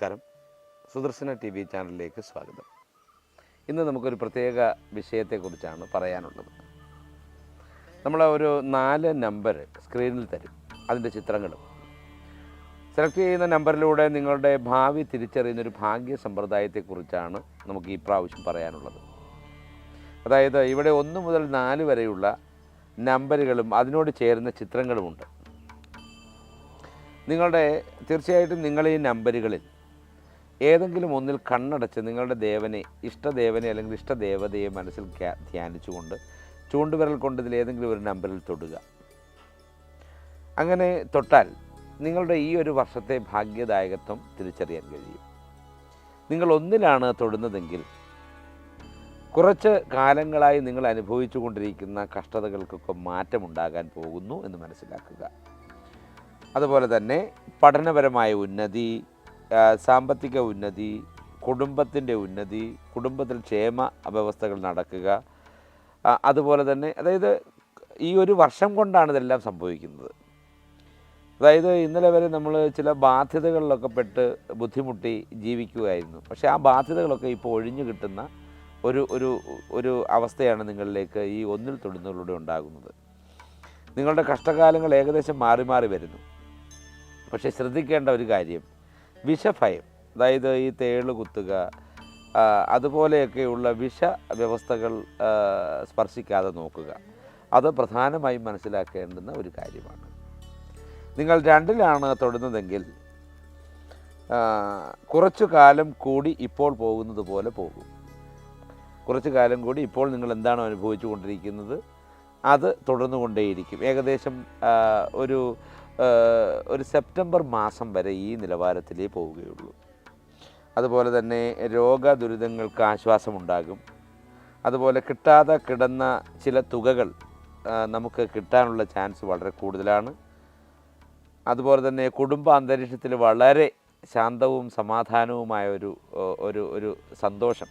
നമസ്കാരം. Sudarshana T V ചാനലിലേക്ക് സ്വാഗതം. ഇന്ന് നമുക്കൊരു പ്രത്യേക വിഷയത്തെക്കുറിച്ചാണ് പറയാനുള്ളത്. നമ്മൾ ഒരു നാല് നമ്പർ സ്ക്രീനിൽ തരും അതിന്റെ ചിത്രങ്ങളും. സെലക്ട് ചെയ്യുന്ന നമ്പറിലൂടെ നിങ്ങളുടെ ഭാവി തിരിച്ചറിയുന്ന ഒരു ഭാഗ്യ സമ്പ്രദായത്തെക്കുറിച്ചാണ് നമുക്ക് ഈ പ്രാവശ്യം പറയാനുള്ളത്. അതായത് ഇവിടെ ഒന്ന് മുതൽ നാല് വരെയുള്ള നമ്പറുകളും അതിനോട് ചേരുന്ന ചിത്രങ്ങളുമുണ്ട്. നിങ്ങളുടെ തീർച്ചയായിട്ടും നിങ്ങൾ ഈ നമ്പറുകളിൽ ഏതെങ്കിലും ഒന്നിൽ കണ്ണടച്ച് നിങ്ങളുടെ ദേവനെ ഇഷ്ടദേവനെ അല്ലെങ്കിൽ ഇഷ്ടദേവതയെ മനസ്സിൽ ധ്യാനിച്ചുകൊണ്ട് ചൂണ്ടുവിരൽ കൊണ്ട് ഇതിൽ ഏതെങ്കിലും ഒരു നമ്പറിൽ തൊടുക. അങ്ങനെ തൊട്ടാൽ നിങ്ങളുടെ ഈ ഒരു വർഷത്തെ ഭാഗ്യദായകത്വം തിരിച്ചറിയാൻ കഴിയും. നിങ്ങൾ ഒന്നിലാണ് തൊടുന്നതെങ്കിൽ കുറച്ച് കാലങ്ങളായി നിങ്ങൾ അനുഭവിച്ചു കൊണ്ടിരിക്കുന്ന കഷ്ടതകൾക്കൊക്കെ മാറ്റമുണ്ടാകാൻ പോകുന്നു എന്ന് മനസ്സിലാക്കുക. അതുപോലെ തന്നെ പഠനപരമായ ഉന്നതി സാമ്പത്തിക ഉന്നതി കുടുംബത്തിന്റെ ഉന്നതി കുടുംബത്തിൽ ക്ഷേമ വ്യവസ്ഥകൾ നടക്കുക. അതുപോലെ തന്നെ അതായത് ഈ ഒരു വർഷം കൊണ്ടാണ് ഇതെല്ലാം സംഭവിക്കുന്നത്. അതായത് ഇന്നലെ വരെ നമ്മൾ ചില ബാധ്യതകളിലൊക്കെ പെട്ട് ബുദ്ധിമുട്ടി ജീവിക്കുകയായിരുന്നു. പക്ഷേ ആ ബാധ്യതകളൊക്കെ ഇപ്പോൾ ഒഴിഞ്ഞു കിട്ടുന്ന ഒരു ഒരു ഒരു അവസ്ഥയാണ് നിങ്ങളിലേക്ക് ഈ ഒന്നിൽ തൊടുന്നതിലൂടെ ഉണ്ടാകുന്നത്. നിങ്ങളുടെ കഷ്ടകാലങ്ങൾ ഏകദേശം മാറി മാറി വരുന്നു. പക്ഷേ ശ്രദ്ധിക്കേണ്ട ഒരു കാര്യം വിഷഭയം അതായത് ഈ തേൾ കുത്തുക അതുപോലെയൊക്കെയുള്ള വിഷ വ്യവസ്ഥകൾ സ്പർശിക്കാതെ നോക്കുക. അത് പ്രധാനമായും മനസ്സിലാക്കേണ്ടുന്ന ഒരു കാര്യമാണ്. നിങ്ങൾ രണ്ടിലാണ് തൊടുന്നതെങ്കിൽ കുറച്ചു കാലം കൂടി ഇപ്പോൾ പോകുന്നത് പോലെ പോകും. കുറച്ചു കാലം കൂടി ഇപ്പോൾ നിങ്ങൾ എന്താണോ അനുഭവിച്ചു കൊണ്ടിരിക്കുന്നത്? അത് തുടർന്നുകൊണ്ടേയിരിക്കും. ഏകദേശം ഒരു ഒരു സെപ്റ്റംബർ മാസം വരെ ഈ നിലവാരത്തിലേ പോവുകയുള്ളൂ. അതുപോലെ തന്നെ രോഗ ദുരിതങ്ങൾക്ക് ആശ്വാസമുണ്ടാകും. അതുപോലെ കിട്ടാതെ കിടന്ന ചില തുകകൾ നമുക്ക് കിട്ടാനുള്ള ചാൻസ് വളരെ കൂടുതലാണ്. അതുപോലെ തന്നെ കുടുംബ അന്തരീക്ഷത്തിൽ വളരെ ശാന്തവും സമാധാനവുമായ ഒരു ഒരു ഒരു സന്തോഷം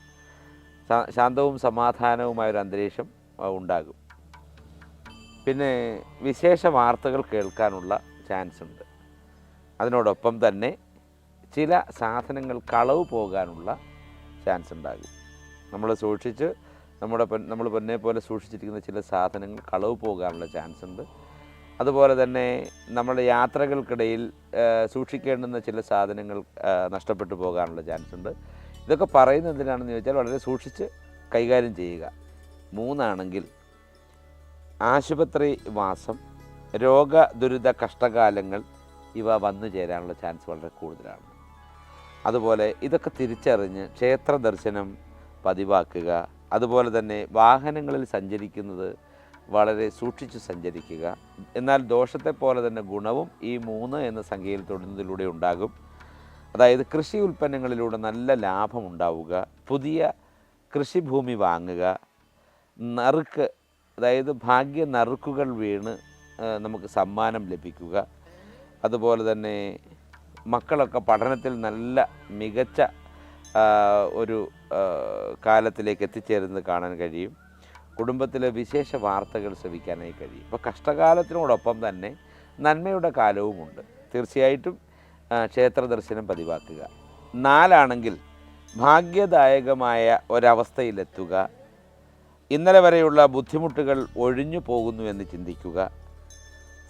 ശാന്തവും സമാധാനവുമായ ഒരു അന്തരീക്ഷം ഉണ്ടാകും. പിന്നെ വിശേഷ വാർത്തകൾ കേൾക്കാനുള്ള ചാൻസ് ഉണ്ട് അതിനോടൊപ്പം തന്നെ ചില സാധനങ്ങൾ കളവ് പോകാനുള്ള ചാൻസ് ഉണ്ടാകും നമ്മൾ സൂക്ഷിച്ച് നമ്മുടെ നമ്മൾ പൊന്നെ പോലെ സൂക്ഷിച്ചിരിക്കുന്ന ചില സാധനങ്ങൾ കളവ് പോകാനുള്ള ചാൻസ് ഉണ്ട് അതുപോലെ തന്നെ നമ്മുടെ യാത്രകൾക്കിടയിൽ സൂക്ഷിക്കേണ്ടുന്ന ചില സാധനങ്ങൾ നഷ്ടപ്പെട്ടു പോകാനുള്ള ചാൻസ് ഉണ്ട് ഇതൊക്കെ പറയുന്നത് എന്തിനാണെന്ന് ചോദിച്ചാൽ വളരെ സൂക്ഷിച്ച് കൈകാര്യം ചെയ്യുക. മൂന്നാണെങ്കിൽ ആശുപത്രി വാസം രോഗ ദുരിത കഷ്ടകാലങ്ങൾ ഇവ വന്നു ചേരാനുള്ള ചാൻസ് വളരെ കൂടുതലാണ്. അതുപോലെ ഇതൊക്കെ തിരിച്ചറിഞ്ഞ് ക്ഷേത്ര ദർശനം പതിവാക്കുക അതുപോലെ തന്നെ വാഹനങ്ങളിൽ സഞ്ചരിക്കുന്നത് വളരെ സൂക്ഷിച്ച് സഞ്ചരിക്കുക എന്നാൽ ദോഷത്തെ പോലെ തന്നെ ഗുണവും ഈ മൂന്ന് എന്ന സംഖ്യയിൽ തൊടുന്നതിലൂടെ ഉണ്ടാകും. അതായത് കൃഷി ഉൽപ്പന്നങ്ങളിലൂടെ നല്ല ലാഭം ഉണ്ടാവുക പുതിയ കൃഷിഭൂമി വാങ്ങുക നറുക്ക് അതായത് ഭാഗ്യ നറുക്കുകൾ വീണ് നമുക്ക് സമ്മാനം ലഭിക്കുക. അതുപോലെ തന്നെ മക്കളൊക്കെ പഠനത്തിൽ നല്ല മികച്ച ഒരു കാലത്തിലേക്ക് എത്തിച്ചേരുന്നത് കാണാൻ കഴിയും. കുടുംബത്തിലെ വിശേഷ വാർത്തകൾ ശ്രവിക്കാനായി കഴിയും. ഇപ്പോൾ കഷ്ടകാലത്തിനോടൊപ്പം തന്നെ നന്മയുടെ കാലവുമുണ്ട്. തീർച്ചയായിട്ടും ക്ഷേത്ര ദർശനം പതിവാക്കുക. നാലാണെങ്കിൽ ഭാഗ്യദായകമായ ഒരവസ്ഥയിലെത്തുക. ഇന്നലെ വരെയുള്ള ബുദ്ധിമുട്ടുകൾ ഒഴിഞ്ഞു പോകുന്നു എന്ന് ചിന്തിക്കുക.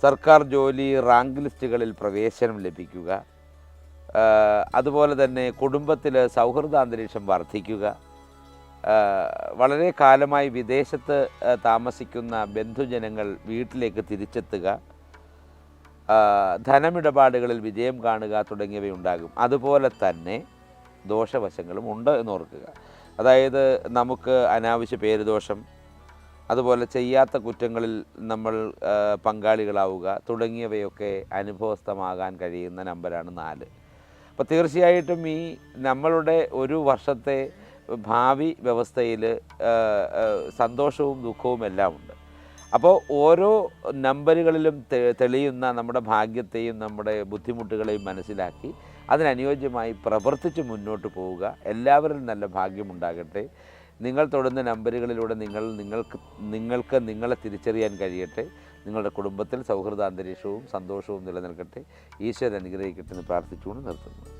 സർക്കാർ ജോലി റാങ്ക് ലിസ്റ്റുകളിൽ പ്രവേശനം ലഭിക്കുക. അതുപോലെ തന്നെ കുടുംബത്തിൽ സൗഹൃദാന്തരീക്ഷം വർദ്ധിക്കുക. വളരെ കാലമായി വിദേശത്ത് താമസിക്കുന്ന ബന്ധുജനങ്ങൾ വീട്ടിലേക്ക് തിരിച്ചെത്തുക. ധനമിടപാടുകളിൽ വിജയം കാണുക തുടങ്ങിയവയുണ്ടാകും. അതുപോലെ തന്നെ ദോഷവശങ്ങളും ഉണ്ട് എന്ന് ഓർക്കുക. അതായത് നമുക്ക് അനാവശ്യ പേരുദോഷം അതുപോലെ ചെയ്യാത്ത കുറ്റങ്ങളിൽ നമ്മൾ പങ്കാളികളാവുക തുടങ്ങിയവയൊക്കെ അനുഭവസ്ഥമാകാൻ കഴിയുന്ന നമ്പരാണ് നാല്. അപ്പോൾ തീർച്ചയായിട്ടും ഈ നമ്മളുടെ ഒരു വർഷത്തെ ഭാവി വ്യവസ്ഥയിൽ സന്തോഷവും ദുഃഖവും എല്ലാം ഉണ്ട്. അപ്പോൾ ഓരോ നമ്പറുകളിലും തെളിയുന്ന നമ്മുടെ ഭാഗ്യത്തെയും നമ്മുടെ ബുദ്ധിമുട്ടുകളെയും മനസ്സിലാക്കി അതിനനുയോജ്യമായി പ്രവർത്തിച്ച് മുന്നോട്ട് പോവുക. എല്ലാവരിലും നല്ല ഭാഗ്യമുണ്ടാകട്ടെ നിങ്ങൾ തൊടുന്ന നമ്പറുകളിലൂടെ നിങ്ങൾ നിങ്ങൾക്ക് നിങ്ങൾക്ക് നിങ്ങളെ തിരിച്ചറിയാൻ കഴിയട്ടെ. നിങ്ങളുടെ കുടുംബത്തിൽ സൗഹൃദ അന്തരീക്ഷവും സന്തോഷവും നിലനിൽക്കട്ടെ. ഈശ്വരൻ അനുഗ്രഹിക്കട്ടെ എന്ന് പ്രാർത്ഥിച്ചുകൊണ്ട് നിർത്തുന്നു.